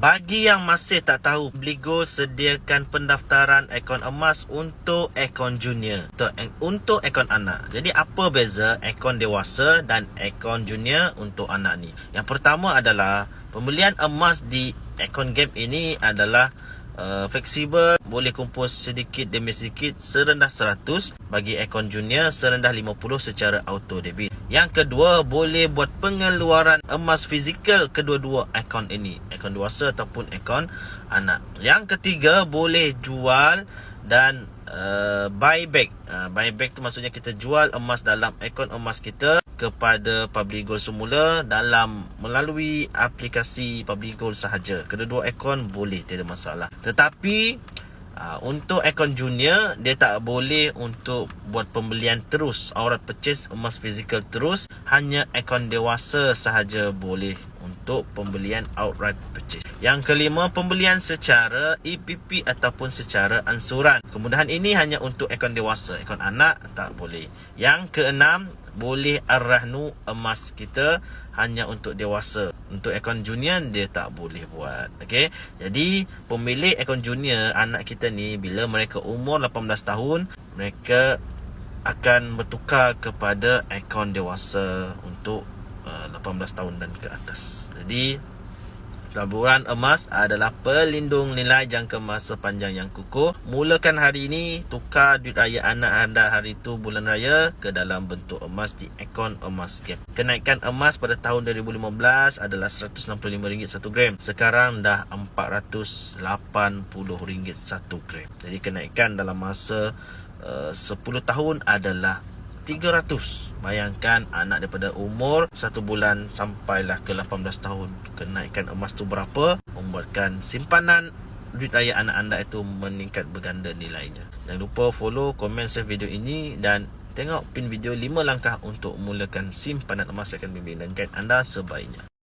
Bagi yang masih tak tahu, Bligo sediakan pendaftaran akaun emas untuk akaun junior. Untuk, akaun anak. Jadi apa beza akaun dewasa dan akaun junior untuk anak ni? Yang pertama adalah pembelian emas di akaun game ini adalah uh, fleksibel boleh kumpul sedikit demi sedikit serendah 100 bagi akaun junior serendah 50 secara auto debit yang kedua boleh buat pengeluaran emas fizikal kedua-dua akaun ini. Akaun dewasa ataupun akaun anak. Yang ketiga boleh jual dan uh, buyback. Uh, buyback tu maksudnya kita jual emas dalam akaun emas kita kepada Public Gold semula dalam melalui aplikasi Public Gold sahaja. Kedua-dua akaun boleh, tidak ada masalah. Tetapi uh, untuk akaun junior, dia tak boleh untuk buat pembelian terus. Aurat purchase emas fizikal terus. Hanya akaun dewasa sahaja boleh untuk pembelian outright purchase. Yang kelima, pembelian secara EPP ataupun secara ansuran. Kemudahan ini hanya untuk akaun dewasa. Akaun anak tak boleh. Yang keenam, boleh arrahnu emas kita hanya untuk dewasa. Untuk akaun junior dia tak boleh buat. Okey. Jadi pemilik akaun junior anak kita ni bila mereka umur 18 tahun, mereka akan bertukar kepada akaun dewasa untuk 18 tahun dan ke atas. Jadi Taburan emas adalah pelindung nilai jangka masa panjang yang kukuh. Mulakan hari ini, tukar duit raya anak anda hari itu bulan raya ke dalam bentuk emas di akaun emas game. Kenaikan emas pada tahun 2015 adalah RM165 1 gram. Sekarang dah RM480 1 gram. Jadi kenaikan dalam masa uh, 10 tahun adalah 300 Bayangkan anak daripada umur 1 bulan sampailah ke 18 tahun. Kenaikan emas tu berapa? Membuatkan simpanan duit raya anak anda itu meningkat berganda nilainya. Jangan lupa follow, komen, share video ini Dan tengok pin video 5 langkah untuk mulakan simpanan emas akan guide anda sebaiknya